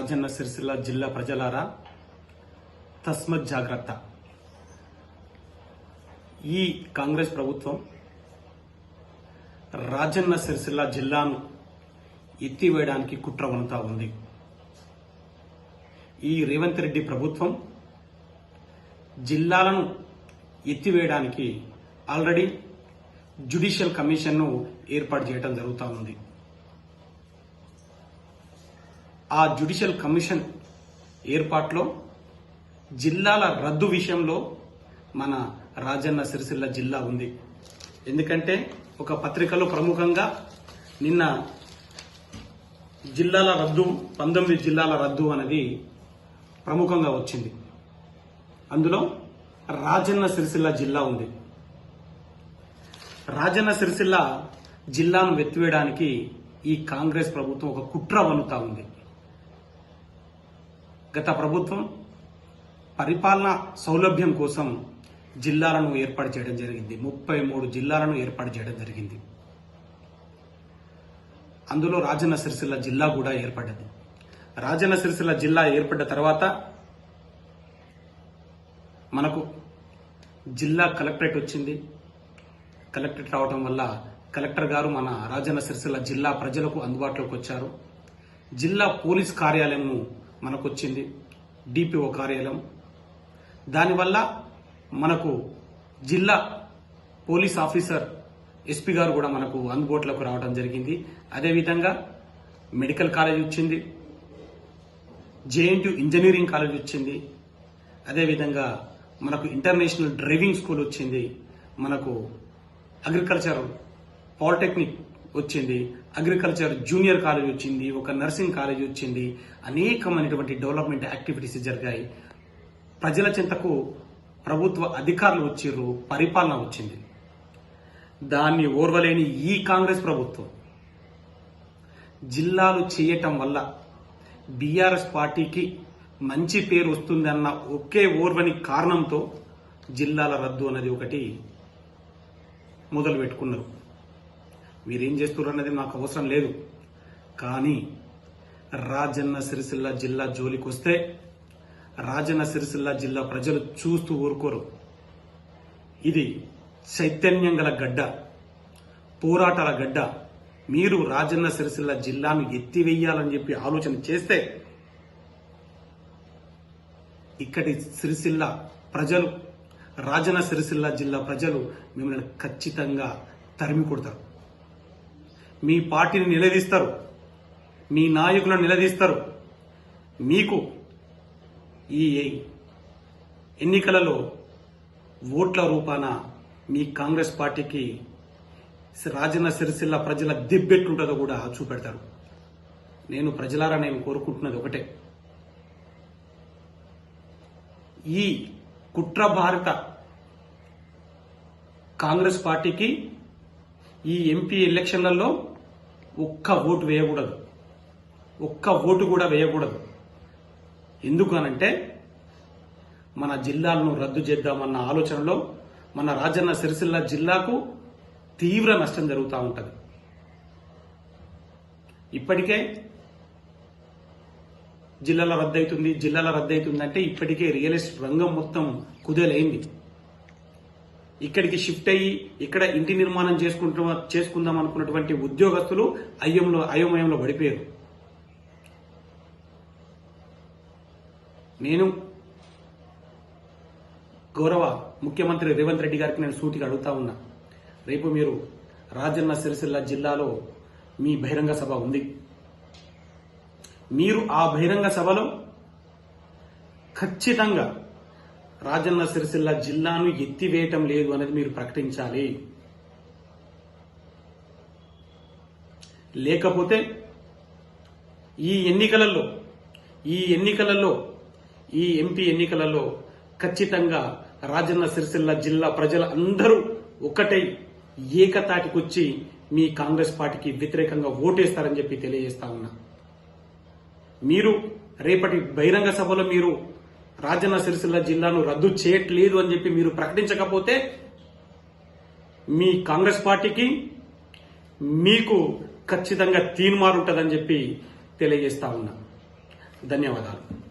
రాజన్న సిరిసిల్ల జిల్లా ప్రజలారా తస్మత్ జాగ్రత్త. ఈ కాంగ్రెస్ ప్రభుత్వం రాజన్న సిరిసిల్ల జిల్లాను ఎత్తివేయడానికి కుట్ర వనుతా ఉంది. ఈ రేవంత్ రెడ్డి ప్రభుత్వం జిల్లాలను ఎత్తివేయడానికి ఆల్రెడీ జ్యుడిషియల్ కమిషన్ను ఏర్పాటు చేయడం జరుగుతూ ఉంది. ఆ జ్యుడిషియల్ కమిషన్ ఏర్పాట్లో జిల్లాల రద్దు విషయంలో మన రాజన్న సిరిసిల్ల జిల్లా ఉంది. ఎందుకంటే ఒక పత్రికలో ప్రముఖంగా నిన్న జిల్లాల రద్దు పంతొమ్మిది జిల్లాల రద్దు అనేది ప్రముఖంగా వచ్చింది. అందులో రాజన్న సిరిసిల్ల జిల్లా ఉంది. రాజన్న సిరిసిల్ల జిల్లాను వెత్తివేయడానికి ఈ కాంగ్రెస్ ప్రభుత్వం ఒక కుట్ర వనుతా ఉంది. గత ప్రభుత్వం పరిపాలన సౌలభ్యం కోసం జిల్లాలను ఏర్పాటు చేయడం జరిగింది. ముప్పై మూడు జిల్లాలను ఏర్పాటు చేయడం జరిగింది. అందులో రాజన్న సిరిసిల్ల జిల్లా కూడా ఏర్పడ్డది. రాజన్న సిరిసిల్ల జిల్లా ఏర్పడ్డ తర్వాత మనకు జిల్లా కలెక్టరేట్ వచ్చింది. కలెక్టరేట్ రావడం వల్ల కలెక్టర్ గారు మన రాజన్న సిరిసిల్ల జిల్లా ప్రజలకు అందుబాటులోకి వచ్చారు. జిల్లా పోలీస్ కార్యాలయము మనకు వచ్చింది డిపిఓ కార్యాలయం. దానివల్ల మనకు జిల్లా పోలీస్ ఆఫీసర్ ఎస్పీ గారు కూడా మనకు అందుబాటులోకి రావడం జరిగింది. అదేవిధంగా మెడికల్ కాలేజ్ వచ్చింది. జేఎన్టీ ఇంజనీరింగ్ కాలేజ్ వచ్చింది. అదేవిధంగా మనకు ఇంటర్నేషనల్ డ్రైవింగ్ స్కూల్ వచ్చింది. మనకు అగ్రికల్చర్ పాలిటెక్నిక్ వచ్చింది. అగ్రికల్చర్ జూనియర్ కాలేజ్ వచ్చింది ఒక నర్సింగ్ కాలేజ్ వచ్చింది. అనేకమైనటువంటి డెవలప్మెంట్ యాక్టివిటీస్ జరిగాయి. ప్రజల చింతకు ప్రభుత్వ అధికారులు వచ్చిర్రు పరిపాలన వచ్చింది. దాన్ని ఓర్వలేని ఈ కాంగ్రెస్ ప్రభుత్వం జిల్లాలు చేయటం వల్ల బీఆర్ఎస్ పార్టీకి మంచి పేరు వస్తుందన్న ఒకే ఓర్వని కారణంతో జిల్లాల రద్దు అనేది ఒకటి మొదలు పెట్టుకున్నారు మీరేం చేస్తున్నారు అనేది నాకు అవసరం లేదు. కానీ రాజన్న సిరిసిల్ల జిల్లా జోలికి వస్తే రాజన్న సిరిసిల్ల జిల్లా ప్రజలు చూస్తూ ఊరుకోరు. ఇది చైతన్యం గల గడ్డ పోరాటాల గడ్డ. మీరు రాజన్న సిరిసిల్ల జిల్లాను ఎత్తివేయాలని చెప్పి ఆలోచన చేస్తే ఇక్కడి సిరిసిల్ల ప్రజలు రాజన్న సిరిసిల్ల జిల్లా ప్రజలు మిమ్మల్ని ఖచ్చితంగా తరిమి కొడతారు. మీ పార్టీని నిలదీస్తారు. మీ నాయకులను నిలదీస్తారు. మీకు ఈ ఎన్నికలలో ఓట్ల రూపాన మీ కాంగ్రెస్ పార్టీకి రాజన్న సిరిసిల్ల ప్రజల దిబ్బెట్టుంటుందో కూడా చూపెడతారు. నేను ప్రజలారా నేను కోరుకుంటున్నది ఒకటే. ఈ కుట్ర భారత కాంగ్రెస్ పార్టీకి ఈ ఎంపీ ఎలక్షన్లలో ఒక్క ఓటు వేయకూడదు. ఒక్క ఓటు కూడా వేయకూడదు. ఎందుకు అనంటే మన జిల్లాలను రద్దు చేద్దామన్న ఆలోచనలో మన రాజన్న సిరిసిల్ల జిల్లాకు తీవ్ర నష్టం జరుగుతూ ఉంటుంది. ఇప్పటికే జిల్లాల రద్దయితుంది జిల్లాల రద్దయితుంది అంటే ఇప్పటికే రియల్ ఎస్టేట్ రంగం మొత్తం కుదేలైంది. ఇక్కడికి షిఫ్ట్ అయ్యి ఇక్కడ ఇంటి నిర్మాణం చేసుకుంటూ చేసుకుందాం అనుకున్నటువంటి ఉద్యోగస్తులు అయ్యంలో అయోమయంలో పడిపోయారు. నేను గౌరవ ముఖ్యమంత్రి రేవంత్ రెడ్డి గారికి నేను సూటిగా అడుగుతా ఉన్నా. రేపు మీరు రాజన్న సిరిసిల్ల జిల్లాలో మీ బహిరంగ సభ ఉంది. మీరు ఆ బహిరంగ సభలో ఖచ్చితంగా రాజన్న సిరిసిల్ల జిల్లాను ఎత్తివేయటం లేదు అనేది మీరు ప్రకటించాలి. లేకపోతే ఈ ఎన్నికలలో ఈ ఎన్నికలలో ఈ ఎంపీ ఎన్నికలలో ఖచ్చితంగా రాజన్న సిరిసిల్ల జిల్లా ప్రజలు అందరూ ఒక్కటై ఏకతాటికొచ్చి మీ కాంగ్రెస్ పార్టీకి వ్యతిరేకంగా ఓటేస్తారని చెప్పి తెలియజేస్తా ఉన్నా. మీరు రేపటి బహిరంగ సభలో మీరు రాజన్న సిరిసిల్ల జిల్లాను రద్దు చేయట్లేదు అని చెప్పి మీరు ప్రకటించకపోతే మీ కాంగ్రెస్ పార్టీకి మీకు ఖచ్చితంగా తీర్మారు ఉంటుందని చెప్పి తెలియజేస్తా ఉన్నా. ధన్యవాదాలు.